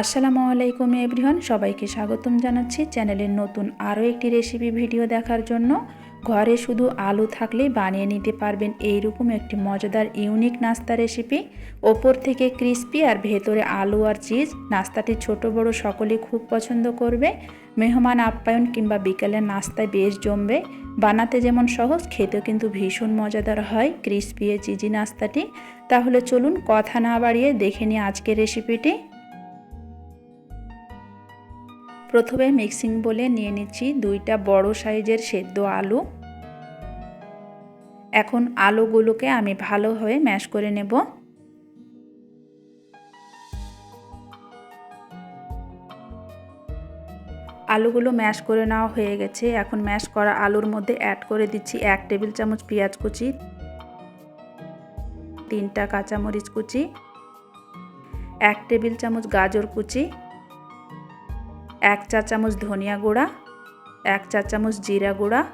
আসসালামু আলাইকুম এভরিওয়ান, সবাইকে স্বাগতম জানাচ্ছি চ্যানেলের নতুন আরও একটি রেসিপি ভিডিও দেখার জন্য। ঘরে শুধু আলু থাকলেই বানিয়ে নিতে পারবেন এইরকম একটি মজাদার, ইউনিক নাস্তা রেসিপি। ওপর থেকে ক্রিস্পি আর ভেতরে আলু আর চিজ। নাস্তাটি ছোট, বড় সকলে খুব পছন্দ করবে। মেহমান, আপ্যায়ন কিংবা বিকেলের নাস্তায় বেশ জমবে। বানাতে যেমন সহজ, খেতেও কিন্তু ভীষণ মজাদার হয় ক্রিস্পি এ চিজি নাস্তাটি। তাহলে চলুন কথা না বাড়িয়ে দেখে নিই আজকের রেসিপিটি। প্রথমে মিক্সিং বলে নিয়ে নিচ্ছি দুইটা বড় সাইজের সেদ্ধ আলু। এখন আলুগুলোকে আমি ভালোভাবে ম্যাশ করে নেব। আলুগুলো ম্যাশ করে নেওয়া হয়ে গেছে। এখন ম্যাশ করা আলুর মধ্যে অ্যাড করে দিচ্ছি এক টেবিল চামচ পেঁয়াজ কুচি, তিনটা কাঁচামরিচ কুচি, এক টেবিল চামচ গাজর কুচি এক চা চামচ ধনিয়া গুঁড়া, এক চা চামচ জিরা গুঁড়া,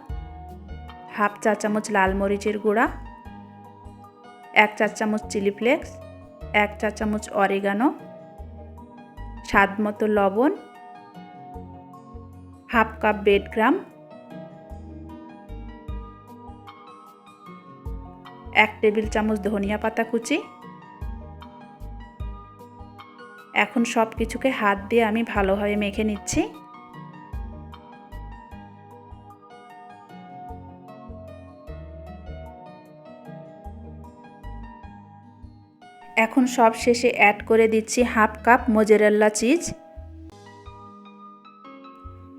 হাফ চা চামচ লাল মরিচের গুঁড়া, এক চা চামচ চিলি ফ্লেক্স, এক চা চামচ অরিগানো, স্বাদ মতো লবণ, হাফ কাপ বেড গ্রাম এক টেবিল চামচ ধনিয়া পাতা কুচি এখন সব কিছুকে হাত দিয়ে আমি ভালোভাবে মেখে নিচ্ছি। এখন সব শেষে অ্যাড করে দিচ্ছি হাফ কাপ মোজেরেল্লা চিজ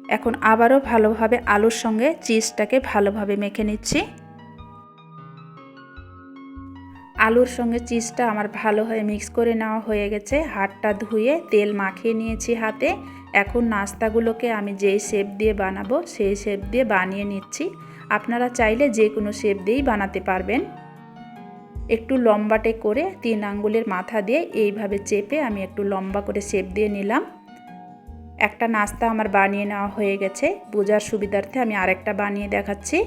এখন আবারও ভালোভাবে আলুর সঙ্গে চিজটাকে ভালোভাবে মেখে নিচ্ছি। আলুর সঙ্গে চিজটা আমার ভালো হয়ে মিক্স করে নেওয়া হয়ে গেছে। হাতটা ধুয়ে তেল মাখিয়ে নিয়েছি হাতে। এখন নাস্তাগুলোকে আমি যেই শেপ দিয়ে বানাবো, সেই শেপ দিয়ে বানিয়ে নিচ্ছি। আপনারা চাইলে যে কোনো শেপ দিয়েই বানাতে পারবেন। একটু লম্বাটে করে তিন আঙ্গুলের মাথা দিয়ে এইভাবে চেপে আমি একটু লম্বা করে শেপ দিয়ে নিলাম। একটা নাস্তা আমার বানিয়ে নেওয়া হয়ে গেছে। বোঝার সুবিধার্থে আমি আরেকটা বানিয়ে দেখাচ্ছি।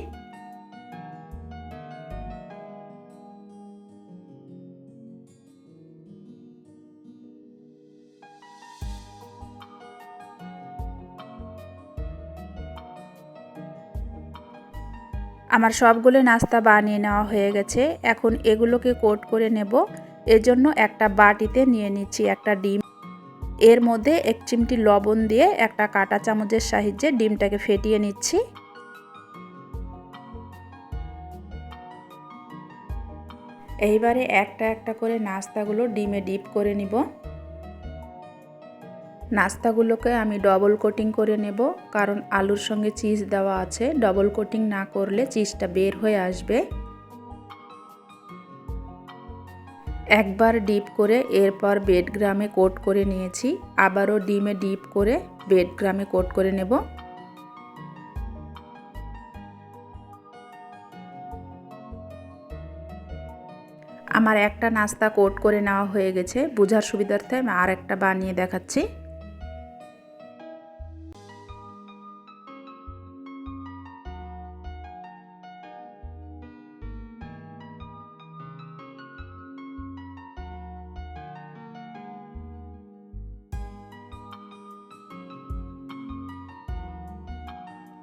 আমার সবগুলো নাস্তা বানিয়ে নেওয়া হয়ে গেছে। এখন এগুলোকে কোট করে নেব। এজন্য একটা বাটিতে নিয়ে নিচ্ছি একটা ডিম। এর মধ্যে এক চিমটি লবণ দিয়ে একটা কাটা চামচের সাহায্যে ডিমটাকে ফেটিয়ে নিচ্ছি। এইবারে একটা একটা করে নাস্তাগুলো ডিমে ডিপ করে নিব। নাস্তাগুলোকে আমি ডবল কোটিং করে নেব, কারণ আলুর সঙ্গে চিজ দেওয়া আছে। ডবল কোটিং না করলে চিজটা বের হয়ে আসবে। একবার ডিপ করে এরপর বেড গ্রামে কোট করে নিয়েছি। আবারও ডিমে ডিপ করে বেড গ্রামে কোট করে নেব। আমার একটা নাস্তা কোট করে নেওয়া হয়ে গেছে। বোঝার সুবিধার্থে আমি আর একটা বানিয়ে দেখাচ্ছি।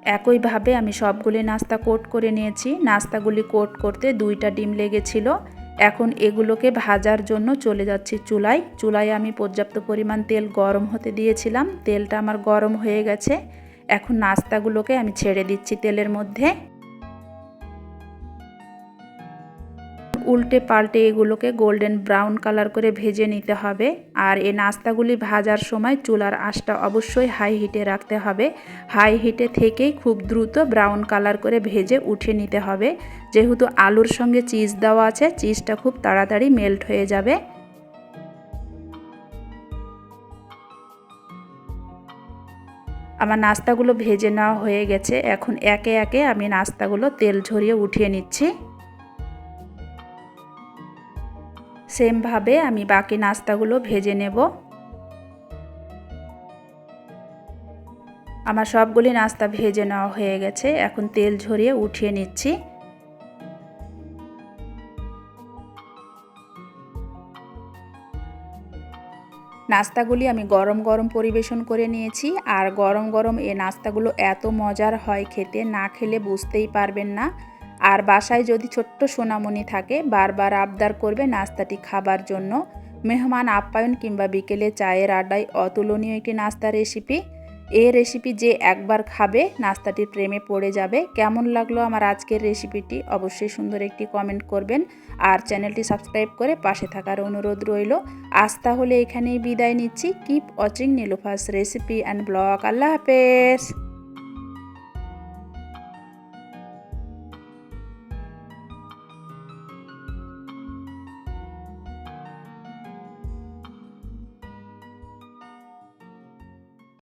একইভাবে আমি সবগুলি নাস্তা কোট করে নিয়েছি। নাস্তাগুলি কোট করতে দুইটা ডিম লেগেছিল। এখন এগুলোকে ভাজার জন্য চলে যাচ্ছি চুলায়। চুলায় আমি পর্যাপ্ত পরিমাণ তেল গরম হতে দিয়েছিলাম। তেলটা আমার গরম হয়ে গেছে। এখন নাস্তাগুলোকে আমি ছেড়ে দিচ্ছি তেলের মধ্যে। উল্টে পাল্টে এগুলোকে গোল্ডেন ব্রাউন কালার করে ভেজে নিতে হবে। আর এই নাস্তাগুলি ভাজার সময় চুলার আঁশটা অবশ্যই হাই হিটে রাখতে হবে। হাই হিটে থেকেই খুব দ্রুত ব্রাউন কালার করে ভেজে উঠে নিতে হবে। যেহেতু আলুর সঙ্গে চিজ দেওয়া আছে চিজটা খুব তাড়াতাড়ি মেল্ট হয়ে যাবে। আমার নাস্তাগুলো ভেজে নেওয়া হয়ে গেছে। এখন একে একে আমি নাস্তাগুলো তেল ঝরিয়ে উঠিয়ে নিচ্ছি। সেমভাবে আমি বাকি নাস্তাগুলো ভেজে নেব। আমার সবগুলি নাস্তা ভেজে নেওয়া হয়ে গেছে। এখন তেল ঝরিয়ে উঠিয়ে নিচ্ছি। নাস্তাগুলি আমি গরম গরম পরিবেশন করে নিয়েছি। আর গরম গরম এই নাস্তাগুলো এত মজার হয় খেতে, না খেলে বুঝতেই পারবেন না। আর বাসায় যদি ছোট্ট সোনামণি থাকে, বারবার আবদার করবে নাস্তাটি খাবার জন্য। মেহমান আপ্যায়ন কিংবা বিকেলে চায়ের আড্ডায় অতুলনীয় একটি নাস্তা রেসিপি। এই রেসিপি যে একবার খাবে, নাস্তাটির প্রেমে পড়ে যাবে। কেমন লাগল আমার আজকের রেসিপিটি? অবশ্যই সুন্দর একটি কমেন্ট করবেন। আর চ্যানেলটি সাবস্ক্রাইব করে পাশে থাকার অনুরোধ রইল। আজ তাহলে এখানেই বিদায় নিচ্ছি। Keep watching Nilufa's recipe and blog আল্লাহ হাফেজ।